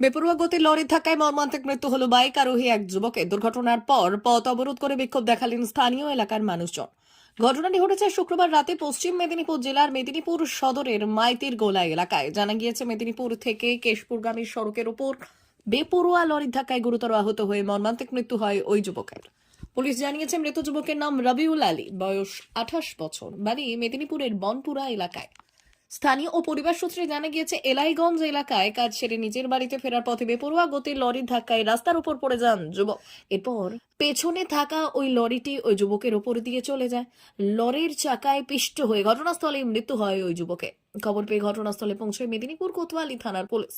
বেপরোয়া গতির লরির ধাক্কায় মর্মান্তিক মৃত্যু হলো বাইক আরোহী এক যুবকের। দুর্ঘটনার পর পথ অবরোধ করে বিক্ষোভ দেখালেন স্থানীয় এলাকার মানুষজন। ঘটনাটি ঘটেছে শুক্রবার রাতে পশ্চিম মেদিনীপুর জেলার মেদিনীপুর সদরের মাইতির গোলা এলাকায়। জানা গিয়েছে, মেদিনীপুর থেকে কেশপুরগামী সড়কের উপর বেপরোয়া লরির ধাক্কায় গুরুতর আহত হয়ে মর্মান্তিক মৃত্যু হয় ওই যুবকের। পুলিশ জানিয়েছে, মৃত যুবকের নাম রবিউল আলী। বয়স আঠাশ বছর। বাড়ি মেদিনীপুরের বনপুরা এলাকায়। স্থানীয় ও পরিবার সূত্রে জানা গিয়েছে, এলাইগঞ্জ এলাকায় কাজ সেরে নিজের বাড়িতে ফেরার পথে বেপরোয়া গতির লরির ধাক্কায় রাস্তার উপর পড়ে যান যুবক। এরপর পেছনে থাকা ওই লরিটি ওই যুবকের ওপর দিয়ে চলে যায়। লরির চাকায় পিষ্ট হয়ে ঘটনাস্থলে মৃত্যু হয় ওই যুবকে। খবর পেয়ে ঘটনাস্থলে পৌঁছয় মেদিনীপুর কোতোয়ালি থানার পুলিশ।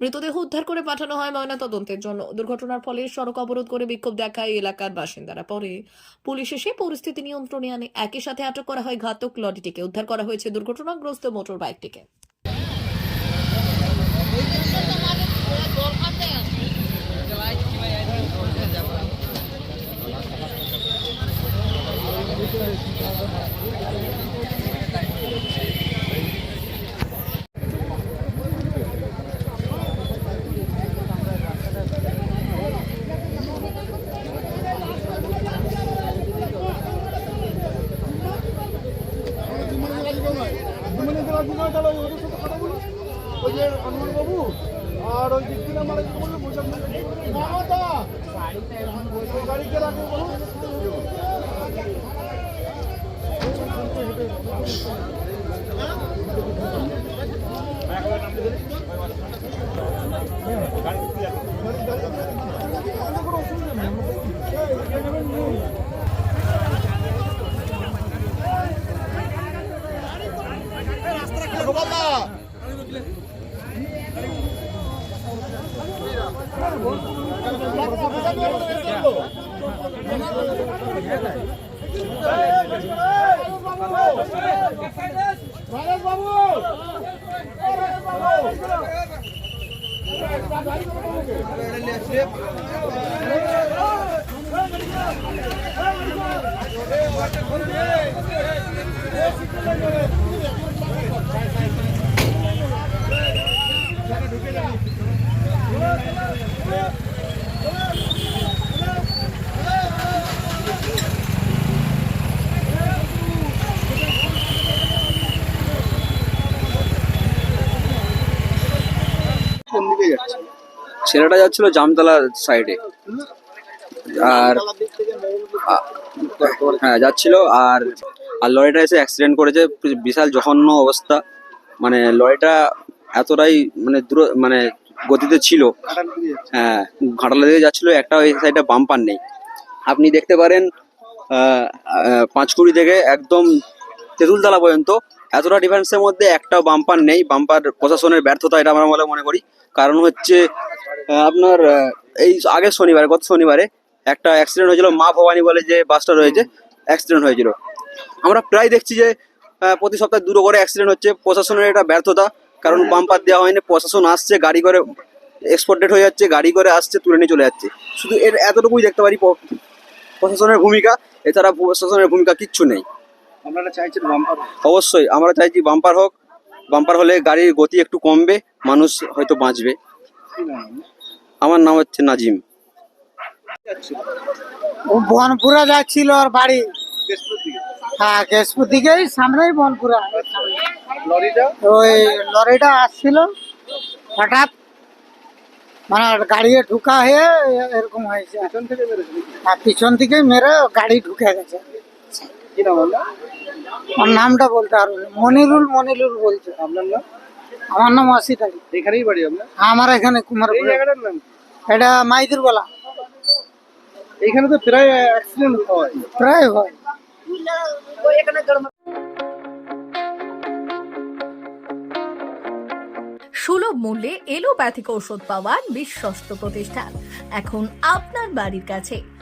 মৃতদেহ উদ্ধার করে পাঠানো হয় ময়নাতদন্তের জন্য। দুর্ঘটনার ফলে সড়ক অবরোধ করে বিক্ষোভ দেখায় এলাকার বাসিন্দারা। পরে পুলিশ এসে পরিস্থিতি নিয়ন্ত্রণে আনে। একই সাথে আটক করা হয় ঘাতক লরিটিকে। উদ্ধার করা হয়েছে দুর্ঘটনাগ্রস্ত মোটর বাইকটিকে যারা ওদের সাথে কথা বলুন ওই যে বাবু আর ওই থেকে আমার একটু বলল গাড়িতে বলুন বাবু কোন দিকে যাচ্ছে ছেলেটা যাচ্ছিল জামতলা সাইডে। আর হ্যাঁ যাচ্ছিল আর আর লরিটা এসে অ্যাক্সিডেন্ট করেছে। বিশাল জঘন্য অবস্থা। মানে লরিটা এতটাই মানে দূর মানে গতিতে ছিল। হ্যাঁ ঘাটালা দিকে যাচ্ছিল, একটা ওই সাইডে বাম্পার নেই। আপনি দেখতে পারেন পাঁচকুড়ি থেকে একদম তেঁতুলতলা পর্যন্ত। এতটা ডিফারেন্সের মধ্যে একটাও বাম্পার নেই। বাম্পার প্রশাসনের ব্যর্থতা, এটা আমরা বলে মনে করি। কারণ হচ্ছে আপনার এই আগের শনিবারে গত শনিবারে একটা অ্যাক্সিডেন্ট হয়েছিল মা ভবানী বলে যে বাসটা রয়েছে অ্যাক্সিডেন্ট হয়েছিল। আমরা প্রায় দেখছি যে প্রতি সপ্তাহে দুটো করে অ্যাক্সিডেন্ট হচ্ছে প্রশাসনের এটা ব্যর্থতা কারণ বাম্পার দেওয়া হয়নি প্রশাসন আসছে গাড়ি করে এক্সপোর্টেড হয়ে যাচ্ছে গাড়ি করে আসছে তুলে নিয়ে চলে যাচ্ছে। শুধু এর এতটুকুই দেখতে পারি প্রশাসনের ভূমিকা এছাড়া প্রশাসনের ভূমিকা কিচ্ছু নেই। আপনারা চাইছেন বাম্পার অবশ্যই আমরা চাইছি বাম্পার হোক বাম্পার হলে গাড়ির গতি একটু কমবে মানুষ হয়তো বাঁচবে। আমার নাম হচ্ছে নাজিম। ও বনপুরা যাচ্ছিল ওর বাড়ি। হ্যাঁ কেশপুর দিকেই সামনেই বনপুরা। লরিটা? ওই লরিটা আসছিল হঠাৎ মানে গাড়ি ঢুকা হয়ে এরকম হয়েছে। পেছন থেকে পিছন থেকে মেরে গাড়ি ঢুকে গেছে। নামটা বলতে না। মনিরুল মনিরুল বলছে। আপনার নাম? আমার নাম অসিত আলী। এখানেই বাড়ি আপনার? আমার এখানে এই জায়গাটার নাম কি? এটা মাইদির বলা এইখানে তো প্রায় অ্যাক্সিডেন্ট হয়। প্রায় হয়। সুলভ মূল্যে এলোপ্যাথিক ঔষধ পাওয়ার বিশ্বস্ত প্রতিষ্ঠান। এখন আপনার বাড়ির কাছে।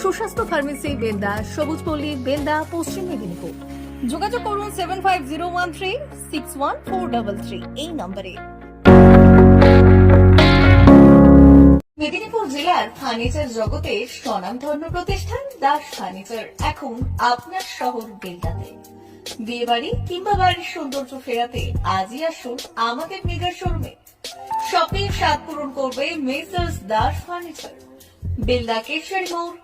সুস্বাস্থ্য ফার্মেসি, বেলদা, সবুজপল্লী, বেলদা, পশ্চিম মেদিনীপুর। যোগাযোগ করুন seven five zero one three six one four double three এই নম্বরে। মেদিনীপুর জেলার ফার্নিচার জগতে স্বনামধন্য প্রতিষ্ঠান, দাস ফার্নিচার। এখন আপনার শহর বেলদাতে। বিয়ে বাড়ি কিংবা বাড়ির সৌন্দর্য ফেরাতে আজই আসুন আমাদের মেগা শোরুমে। শপিং স্বাদ পূরণ করবে মেসার্স দাস ফার্নিচার। বেলদা কেশরী মোড়